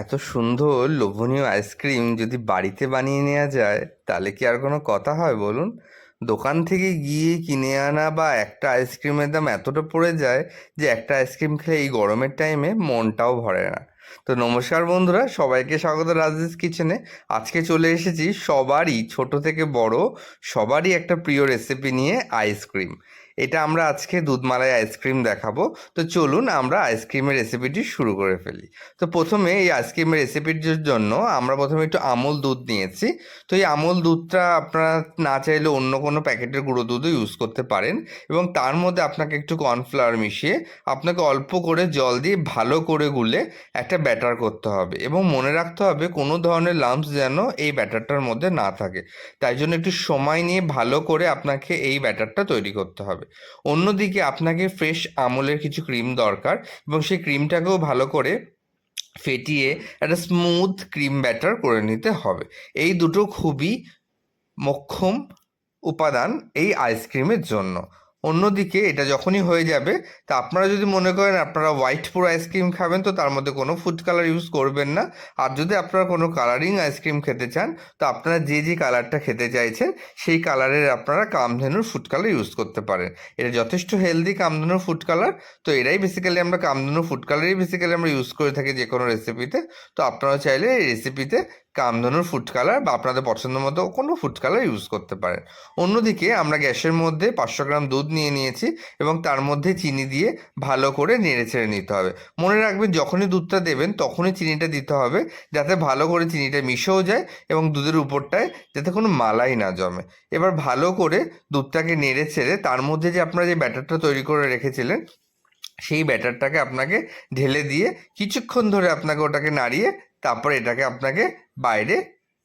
এত সুন্দর লোভনীয় আইসক্রিম যদি বাড়িতে বানিয়ে নেওয়া যায়, তাহলে কি আর কোনো কথা হয় বলুন? দোকান থেকে গিয়ে কিনে আনা বা একটা আইসক্রিমের দাম এতটা পড়ে যায় যে একটা আইসক্রিম খেলে এই গরমের টাইমে মনটাও ভরে না। তো নমস্কার বন্ধুরা, সবাইকে স্বাগত রাজেশ কিচেনে। আজকে চলে এসেছি সবারই, ছোট থেকে বড়, সবারই একটা প্রিয় রেসিপি নিয়ে আইসক্রিম। এটা আমরা আজকে দুধমালাই আইসক্রিম দেখাবো। তো চলুন আমরা আইসক্রিমের রেসিপিটি শুরু করে ফেলি। তো প্রথমে এই আইসক্রিমের রেসিপিটির জন্য আমরা প্রথমে একটু আমল দুধ নিয়েছি। তো এই আমল দুধটা আপনারা না চাইলে অন্য কোনো প্যাকেটের গুঁড়ো দুধও ইউজ করতে পারেন এবং তার মধ্যে আপনাকে একটু কর্নফ্লাওয়ার মিশিয়ে আপনাকে অল্প করে জল দিয়ে ভালো করে গুলে একটা ব্যাটার করতে হবে এবং মনে রাখতে হবে কোনো ধরনের লাম্পস যেন এই ব্যাটারটার মধ্যে না থাকে। তাই জন্য একটু সময় নিয়ে ভালো করে আপনাকে এই ব্যাটারটা তৈরি করতে হবে। অন্যদিকে আপনাকে ফ্রেশ আমলের কিছু ক্রিম দরকার এবং সেই ক্রিমটাকেও ভালো করে ফেটিয়ে একটা স্মুথ ক্রিম ব্যাটার করে নিতে হবে। এই দুটো খুবই মক্ষম উপাদান এই আইসক্রিমের জন্য। অন্যদিকে এটা যখনই হয়ে যাবে, তা আপনারা যদি মনে করেন আপনারা হোয়াইট পুরো আইসক্রিম খাবেন, তো তার মধ্যে কোনো ফুড কালার ইউজ করবেন না। আর যদি আপনারা কোনো কালারিং আইসক্রিম খেতে চান, তো আপনারা যে যে কালারটা খেতে চাইছেন, সেই কালারের আপনারা কামধেনুর ফুড কালার ইউজ করতে পারেন। এটা যথেষ্ট হেলদি কামধেনুর ফুড কালার তো এটাই বেসিক্যালি আমরা কামধেনুর ফুড কালারই বেসিক্যালি আমরা ইউজ করে থাকি যে কোনো রেসিপিতে তো আপনারা চাইলে এই রেসিপিতে কামধনুর ফুড কালার বা আপনাদের পছন্দ মতো কোনো ফুড কালার ইউজ করতে পারেন। অন্যদিকে আমরা গ্যাসের মধ্যে পাঁচশো গ্রাম দুধ নিয়ে নিয়েছি এবং তার মধ্যে চিনি দিয়ে ভালো করে নেড়ে ছেড়ে নিতে হবে। মনে রাখবেন যখনই দুধটা দেবেন তখনই চিনিটা দিতে হবে যাতে ভালো করে চিনিটা মিশেও যায় এবং দুধের উপরটায় যাতে কোনো মালাই না জমে। এবার ভালো করে দুধটাকে নেড়ে ছেড়ে তার মধ্যে যে আপনারা যে ব্যাটারটা তৈরি করে রেখেছিলেন সেই ব্যাটারটাকে আপনাকে ঢেলে দিয়ে কিছুক্ষণ ধরে আপনাকে ওটাকে নাড়িয়ে তারপরে এটাকে আপনাকে বাইরে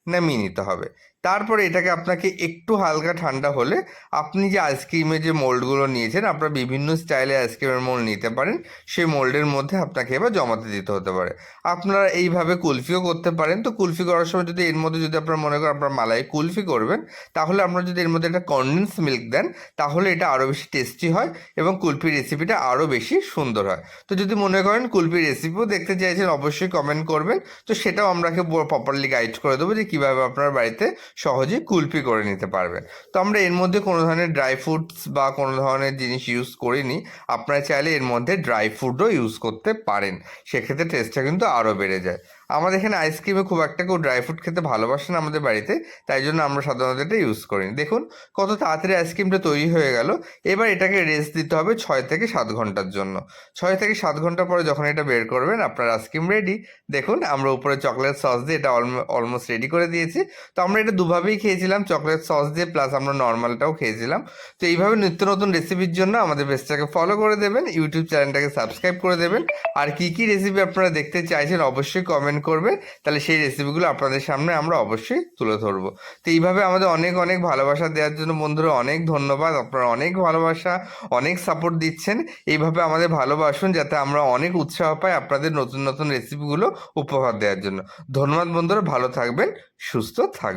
নামিয়ে নিতে হবে। তারপরে এটাকে আপনাকে একটু হালকা ঠান্ডা হলে আপনি যে আইসক্রিমের যে মোল্ডগুলো নিয়েছেন, আপনারা বিভিন্ন স্টাইলে আইসক্রিমের মোল্ড নিতে পারেন। সেই মোল্ডের মধ্যে আপনাকে এবার জমাতে দিতে হতে পারে। আপনারা এইভাবে কুলফিও করতে পারেন। তো কুলফি করার সময় যদি এর মধ্যে যদি আপনারা মনে করেন আপনার মালাই কুলফি করবেন, তাহলে আপনারা যদি এর মধ্যে একটা কনডেন্স মিল্ক দেন, তাহলে এটা আরও বেশি টেস্টি হয় এবং কুলফি রেসিপিটা আরও বেশি সুন্দর হয়। তো যদি মনে করেন কুলফি রেসিপিও দেখতে চাইছেন, অবশ্যই কমেন্ট করবেন। তো সেটাও আমরাকে প্রপারলি গাইড করে দেবো যে কীভাবে আপনার বাড়িতে সহজেই কুলপি করে নিতে পারবেন। তো আমরা এর মধ্যে কোনো ধরনের ড্রাই ফ্রুটস বা কোনো ধরনের জিনিস ইউজ করিনি। আপনারা চাইলে এর মধ্যে ড্রাই ফ্রুটও ইউজ করতে পারেন। সেক্ষেত্রে টেস্টটা কিন্তু আরও বেড়ে যায়। আমাদের এখানে আইসক্রিমে খুব একটা কেউ ড্রাই ফ্রুট খেতে ভালোবাসে না আমাদের বাড়িতে, তাই জন্য আমরা সাধারণত এটা ইউজ করিনি। দেখুন, কত তাড়াতাড়ি আইসক্রিমটা তৈরি হয়ে গেল, এবার এটাকে রেস্ট দিতে হবে ছয় থেকে সাত ঘণ্টার জন্য। ছয় থেকে সাত ঘণ্টা পরে যখন এটা বের করবেন, আপনার আইসক্রিম রেডি দেখুন, আমরা উপরে চকলেট সস দিয়ে এটা অলমোস্ট রেডি করে দিয়েছি। তো আমরা এটা দুভাবেই খেয়েছিলাম চকলেট সস দিয়ে প্লাস আমরা নর্মালটাও খেয়েছিলাম। তো এইভাবে নিত্য নতুন রেসিপির জন্য আমাদের পেজটাকে ফলো করে দেবেন ইউটিউব চ্যানেলটাকে সাবস্ক্রাইব করে দেবেন। আর কি কি রেসিপি আপনারা দেখতে চাইছেন, অবশ্যই কমেন্ট করবে, তাহলে সেই রেসিপিগুলো আপনাদের সামনে আমরা অবশ্যই তুলে ধরবো। তো এইভাবে আমাদের অনেক অনেক ভালোবাসা দেওয়ার জন্য বন্ধুরা অনেক ধন্যবাদ। আপনারা অনেক ভালোবাসা, অনেক সাপোর্ট দিচ্ছেন। এইভাবে আমাদের ভালোবাসুন যাতে আমরা অনেক উৎসাহ পাই আপনাদের নতুন নতুন রেসিপিগুলো উপহার দেওয়ার জন্য। ধন্যবাদ বন্ধুরা, ভালো থাকবেন, সুস্থ থাকবেন।